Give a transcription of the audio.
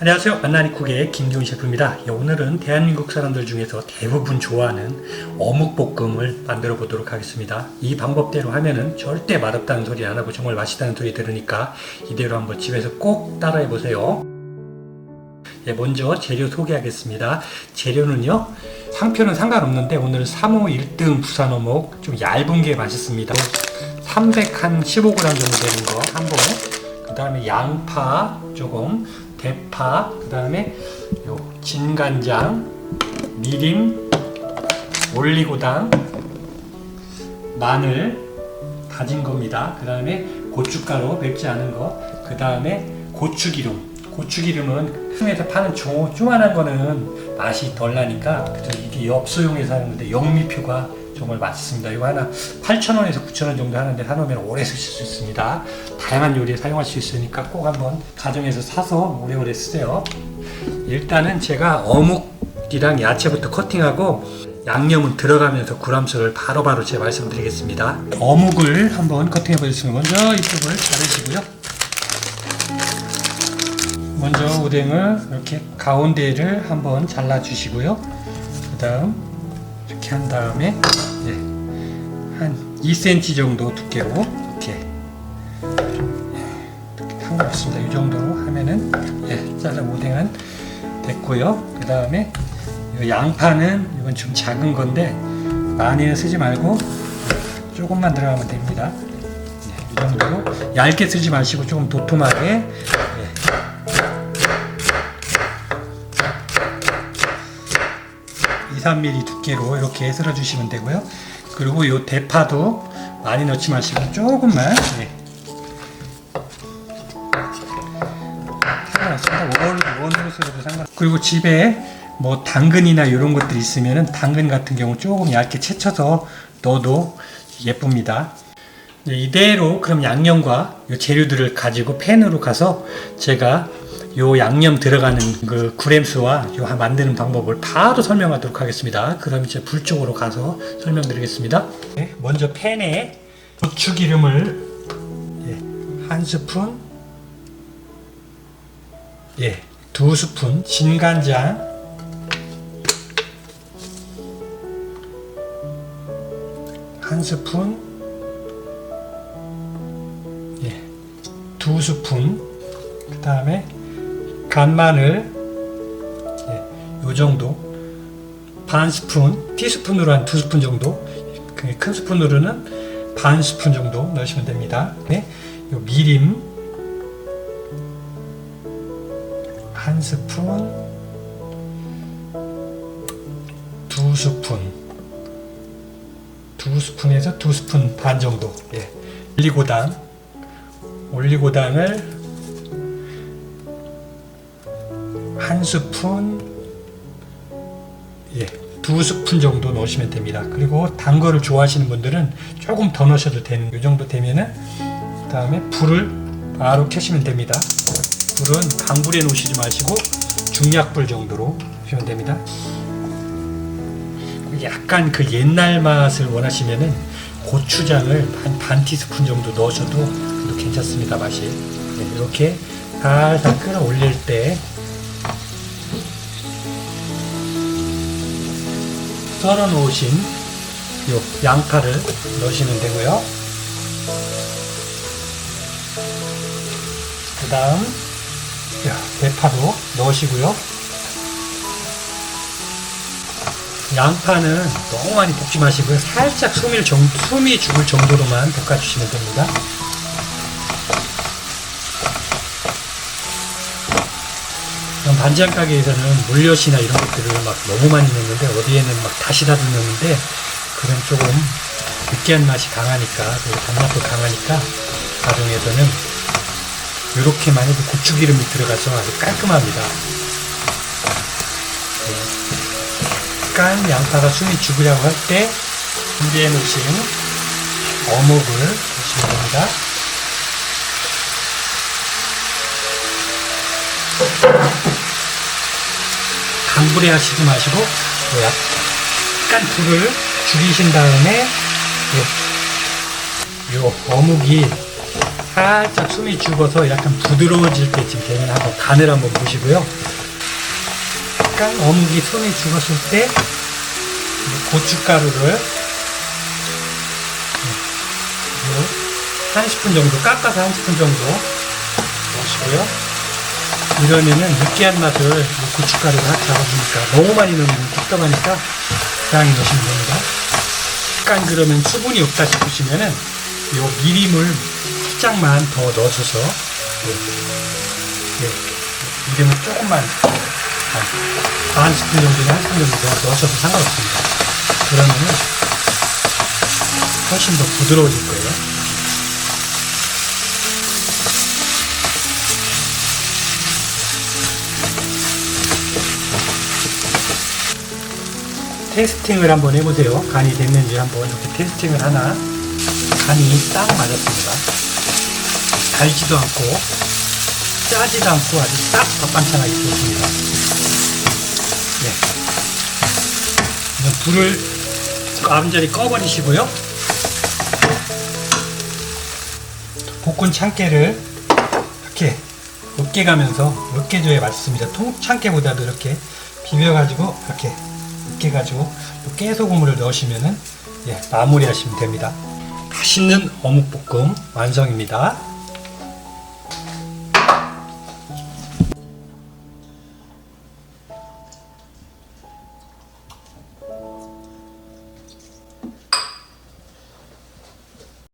안녕하세요. 만나니국의 김기훈 셰프입니다. 예, 오늘은 대한민국 사람들 중에서 대부분 좋아하는 어묵볶음을 만들어 보도록 하겠습니다. 이 방법대로 하면은 절대 맛없다는 소리 안 하고 정말 맛있다는 소리 들으니까 이대로 한번 집에서 꼭 따라해 보세요. 예, 먼저 재료 소개하겠습니다. 재료는요, 상표는 상관없는데 오늘은 3호 1등 부산 어묵 좀 얇은 게 맛있습니다. 315g 정도 되는 거 한 번, 그 다음에 양파 조금, 대파, 그 다음에 요 진간장, 미림, 올리고당, 마늘 다진 겁니다. 그 다음에 고춧가루 맵지 않은 거, 그 다음에 고추기름. 고추기름은 흥에서 파는 조, 조만한 거는 맛이 덜 나니까 그래서 이게 엽소용에서 하는 건데 영미표가 정말 맛있습니다. 이거 하나 8,000원에서 9,000원 정도 하는데 사놓으면 오래 쓰실 수 있습니다. 다양한 요리에 사용할 수 있으니까 꼭 한번 가정에서 사서 오래오래 쓰세요. 일단은 제가 어묵이랑 야채부터 커팅하고 양념은 들어가면서 구람수를 바로바로 제가 말씀드리겠습니다. 어묵을 한번 커팅해 보겠습니다. 먼저 이쪽을 자르시고요. 먼저 오뎅을 이렇게 가운데를 한번 잘라 주시고요. 그 다음 이렇게 한 다음에 예, 한 2cm 정도 두께로 이렇게 이렇게 상관없습니다. 이 정도로 하면은 예, 잘라 오뎅은 됐고요. 그 다음에 양파는 이건 좀 작은 건데 많이는 쓰지 말고 조금만 들어가면 됩니다. 네, 이 정도로 얇게 쓰지 마시고 조금 도톰하게 예. 2, 3mm 두께로 이렇게 썰어 주시면 되고요. 그리고 이 대파도 많이 넣지 마시고 조금만 네. 그리고 집에 뭐 당근이나 이런 것들 있으면은 당근 같은 경우 조금 얇게 채쳐서 넣어도 예쁩니다. 네, 이대로 그럼 양념과 이 재료들을 가지고 팬으로 가서 제가 요 양념 들어가는 그 구램수와 요 만드는 방법을 바로 설명하도록 하겠습니다. 그럼 이제 불 쪽으로 가서 설명드리겠습니다. 네, 먼저 팬에 고추기름을 예, 한 스푼, 예, 두 스푼 진간장, 한 스푼, 예, 두 스푼, 그 다음에 간마늘 예, 요 정도. 반 스푼 티스푼으로 한 두 스푼 정도. 그큰 스푼으로는 반 스푼 정도 넣으시면 됩니다. 네, 요 미림. 한 스푼. 두 스푼. 두 스푼에서 두 스푼 반 정도. 예. 올리고당. 올리고당을 한 스푼, 예, 두 스푼 정도 넣으시면 됩니다. 그리고 단 거를 좋아하시는 분들은 조금 더 넣으셔도 되는 이 정도 되면은 그 다음에 불을 바로 켜시면 됩니다. 불은 강불에 놓으시지 마시고 중약불 정도로 하시면 됩니다. 약간 그 옛날 맛을 원하시면은 고추장을 한 반 티스푼 정도 넣으셔도 괜찮습니다 맛이 네, 이렇게 살살 끌어올릴 때 썰어 놓으신 요 양파를 넣으시면 되고요. 그 다음 대파도 넣으시고요. 양파는 너무 많이 볶지 마시고요. 살짝 숨이, 정, 숨이 죽을 정도로만 볶아주시면 됩니다. 반찬 가게에서는 물엿이나 이런 것들을 막 너무 많이 넣는데 어디에는 막 다시다도 넣는데 그런 조금 느끼한 맛이 강하니까 그리고 단맛도 강하니까 가정에서는 이렇게만 해도 고추기름이 들어가서 아주 깔끔합니다. 네. 약간 양파가 숨이 죽으려고 할 때 준비해 놓으신 어묵을 넣으시면 됩니다. 강 불에 하시지 마시고 약간 불을 줄이신 다음에 요, 요 어묵이 살짝 숨이 죽어서 약간 부드러워질 때쯤 되면 한번 간을 한번 보시고요. 약간 어묵이 숨이 죽었을 때이 고춧가루를 한 스푼 정도 깎아서 한 스푼 정도 넣으시고요. 이러면은 느끼한 맛을 이 고춧가루가 잡아주니까 너무 많이 넣으면 답답하니까 적당히 넣으시면 됩니다. 약간 그러면 수분이 없다 싶으시면은 요 미림을 살짝만 더 넣어줘서 예, 예, 미림을 조금만 한반 스푼 정도나 한 스푼 정도 더 넣으셔도 상관없습니다. 그러면은 훨씬 더 부드러워질 거예요. 테스팅을 한번 해보세요. 간이 됐는지 한번 이렇게 테스팅을 하나. 간이 딱 맞았습니다. 달지도 않고 짜지도 않고 아주 딱 밥반찬하기 좋습니다. 네. 이제 불을 완전히 꺼버리시고요. 볶은 참깨를 이렇게 으깨가면서 으깨줘야 맛있습니다. 통 참깨보다도 이렇게 비벼가지고 이렇게 으깨가지고 깨소금을 넣으시면은 예, 마무리하시면 됩니다. 맛있는 어묵볶음 완성입니다.